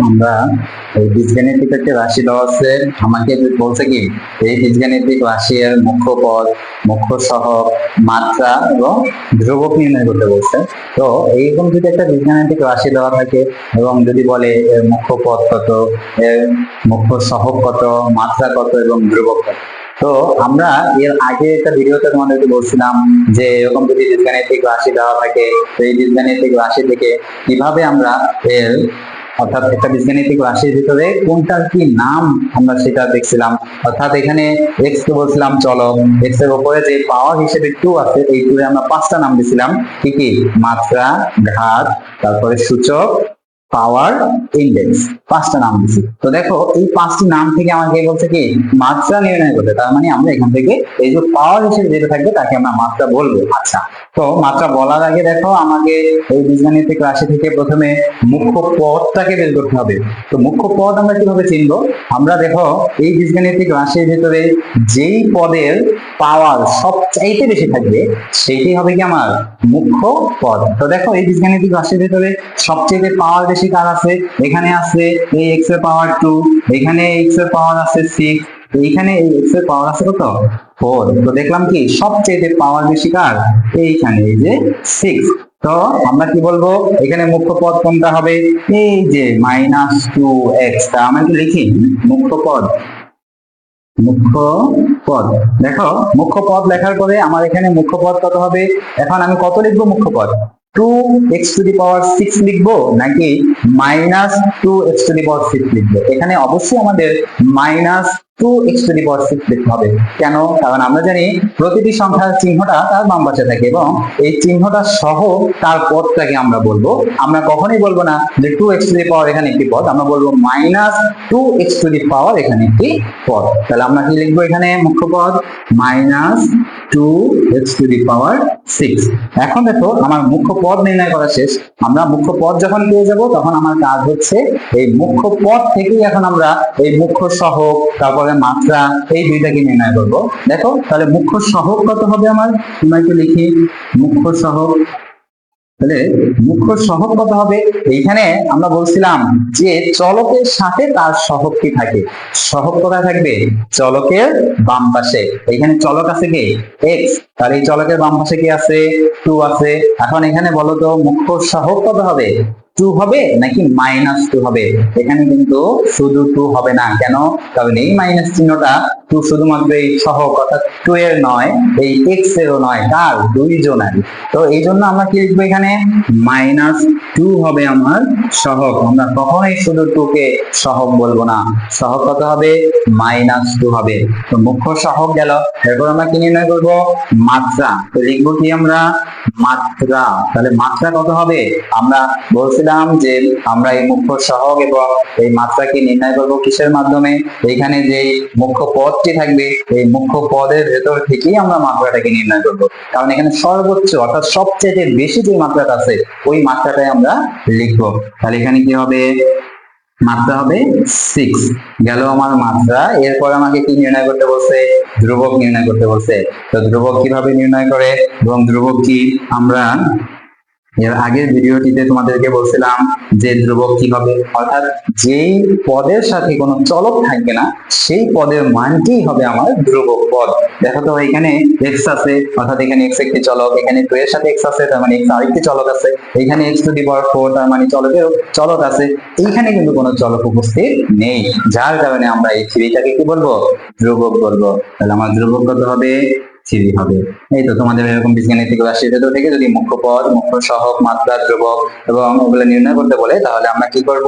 আমরা এই বীজগাণিতিক একটা রাশি দেওয়া আছে। আমাকে বলছে কি, এই বীজগাণিতিক রাশি এর মুখ্য পদ, মুখ্য সহ মাত্রা এবং ধ্রুবক নির্ণয় করতে বলছে। তো এইরকম যদি একটা বীজগাণিতিক রাশি দেওয়া থাকে এবং যদি বলে এর মুখ্য পদ কত, এর মুখ্য সহগ কত, মাত্রা কত এবং ধ্রুবক কত। তো আমরা এর আগে একটা ভিডিওতে তোমাদেরকে বলছিলাম যে এরকম যদি বীজগাণিতিক রাশি দেওয়া থাকে, তো এই বীজগাণিতিক রাশি থেকে কীভাবে আমরা এর অর্থাৎ একটা বীজগাণিতিক রাশির ভিতরে কোনটার কি নাম আমরা সেটা দেখছিলাম। অর্থাৎ এখানে এক্স কে বলছিলাম, চলো এক্সের উপরে যে পাওয়ার হিসেবে টু আছে, এই টু আমরা পাঁচটা নাম দিছিলাম। কি কি? মাত্রা, ঘাত, তারপরে সূচক পাওয়ার ইন্ডেক্স পাঁচটা নাম দিছি। তো দেখো, এই পাঁচটি নাম থেকে আমাকে বলছে কি, মাত্রা নির্ণয় করতে। তার মানে আমরা এখান থেকে এই যে পাওয়ার হিসেবে যেটা থাকবে, তাকে আমরা মাত্রা বলব। আচ্ছা তো মাত্রা বলার আগে দেখো, আমাকে এই বীজগাণিতিক রাশি থেকে প্রথমে মুখ্য পদটাকে বের করতে হবে। তো মুখ্য পদ আমরা কীভাবে চিনবো? আমরা দেখো, এই বীজগাণিতিক রাশির ভিতরে যেই পদের পাওয়ার সবচাইতে বেশি থাকবে সেইটাই হবে কি আমার মুখ্য পদ। তো দেখো, এই বীজগাণিতিক রাশির ভিতরে সবচেয়ে পাওয়ার বেশি কার আছে, এখানে আছে এই এক্সের পাওয়ার টু এখানে এক্সের পাওয়ার আছে সিক্স এইখানে এই এক্সের পাওয়ার আছে কত? ফোর তো দেখলাম কি সবচেয়ে পাওয়ার বেশি কার এইখানে এই যে সিক্স তো আমরা কি বলব? এখানে মুখ্য পদ কোনটা হবে? এই যে মাইনাস টু এক্স তা আমরা কি লিখি? মুখ্য পদ। মুখ্য পদ। দেখো মুখ্য পদ লেখার পরে আমার এখানে মুখ্য পদ কত হবে? এখন আমি কত লিখব মুখ্য পদ? Two x to the power six লিখব নাকি minus two x to the power six লিখব? এখানে অবশ্যই আমাদের minus two x to the power লিখতে হবে। কেন? কারণ আমরা জানি প্রতিটি সংখ্যার চিহ্নটা তার বাম পাশে থাকে এবং এই চিহ্নটা সহ তার পদটাকে আমরা বলব। আমরা কখনোই বলব না যে two x to the power এখানে একটি পদ, আমরা বলব minus two x to the power এখানে একটি পদ। তাহলে আমরা কি লিখব এখানে? মুখ্য পদ minus two x to the power six এখন দেখো, আমার মুখ্য পদ নির্ণয় করা শেষ। আমরা মুখ্য পদ যখন পেয়ে যাব, তখন আমার কাজ হচ্ছে এই মুখ্য পদ থেকেই এখন আমরা এই মুখ্য সহগ, তারপরে মাত্রা, এই দুইটাকে নির্ণয় করব। দেখো, তাহলে মুখ্য সহগ কত হবে আমার? তোমরা একটু লিখি। মুখ্য সহগ তাহলে মুখ্য সহগ কত হবে? এইখানে আমরা বলছিলাম যে চলকের সাথে তার সহগ কি থাকে? সহগ কোথায় থাকবে? চলকের বাম পাশে। এইখানে চলক আছে কি? এক্স তাহলে এই চলকের বাম পাশে কি আছে? টু আছে। এখন এখানে বলো তো মুখ্য সহগ কত হবে? টু হবে নাকি মাইনাস টু হবে? এখানে কিন্তু শুধু টু হবে না, কেন? কারণ এই মাইনাস চিহ্নটা টু শুধুমাত্র এই সহগ অর্থাৎ টু এর নয়, এই এক্স এরও নয় কার দুইজনের। তো এই জন্য আমরা কি লিখব এখানে? মাইনাস টু হবে আমার সহক। আমরা কখনোই শুধু টু কে সহগ বলব না। সহক কত হবে? মাইনাস টু হবে। তো মুখ্য সহগ গেল। এরপর আমরা কি নির্ণয় করব? মাত্রা। তো লিখব কি আমরা? মাত্রা। তাহলে মাত্রা কত হবে? আমরা বলছিলাম যে আমরা এই মুখ্য সহগ এবং এই মাত্রাকে নির্ণয় করব কিসের মাধ্যমে? এখানে যে মুখ্য পদটি থাকবে, এই মুখ্য পদের ভেতর থেকেই আমরা মাত্রাটাকে নির্ণয় করব। কারণ এখানে সর্বোচ্চ, অর্থাৎ সবচেয়ে বেশি যে মাত্রাটা আছে, ওই মাত্রাটাই আমরা লিখব। তাহলে এখানে কি হবে? মাত্রা হবে সিক্স গেল আমার মাত্রা। এরপর আমাকে কি নির্ণয় করতে বলছে? ধ্রুবক নির্ণয় করতে বলছে। তো ধ্রুবক কীভাবে নির্ণয় করে? এবং ধ্রুবক কি? আমরা এর আগের ভিডিওটিতে তোমাদেরকে বলছিলাম যে ধ্রুবক কি হবে? অর্থাৎ যেই পদের সাথে কোনো চলক থাকবে না, সেই পদের মানটি হবে আমার ধ্রুবক পদ। দেখো তো, এখানে এক্স আছে, অর্থাৎ এখানে এক্স একটি চলক, এখানে টু এর সাথে এক্স আছে, তার মানে এক্স আরেকটি চলক আছে। এখানে x to the power four তার মানে চলকের চলক আছে। এইখানে কিন্তু কোনো চলক উপস্থিত নেই। যার কারণে আমরা এই থ্রিটাকে কি বলব? ধ্রুবক বলব। তাহলে আমার ধ্রুবক কত হবে? থ্রি হবে। এই তো তোমাদের এরকম বীজগাণিতিক এটা তো থেকে যদি মুখ্য পদ, মুখ্য সহক মাত্রা, ধ্রুবক এবং ওগুলো নির্ণয় করতে বলে, তাহলে আমরা কি করব?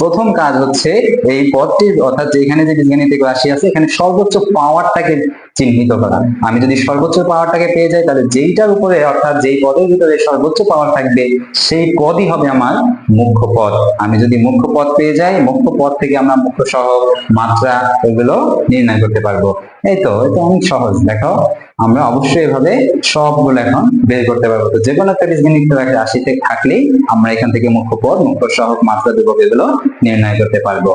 প্রথম কাজ হচ্ছে এই পদটি অর্থাৎ এখানে যে বিজ্ঞানীতি রাশি আছে, এখানে সর্বোচ্চ পাওয়ারটাকে চিহ্নিত করা। আমি যদি সর্বোচ্চ পাওয়ারটাকে পেয়ে যাই, তাহলে যেইটার উপরে, অর্থাৎ যেই পদের ভিতরে সর্বোচ্চ পাওয়ার থাকবে, সেই পদই হবে আমার মুখ্য পদ। আমি যদি মুখ্য পদ পেয়ে যাই, মুখ্য পদ থেকে আমরা মুখ্য সহ মাত্রা এগুলো নির্ণয় করতে পারব। এই তো, এটা অনেক সহজ, দেখো। আমরা অবশ্যই এভাবে সবগুলো এখন বের করতে পারব। তো যে কোনো একটা বীজগণিত একটা রাশিতে থাকলেই আমরা এখান থেকে মুখ্য পদ, মুখ্য সহগ, মাত্রা দেবো এগুলো নির্ণয় করতে পারব।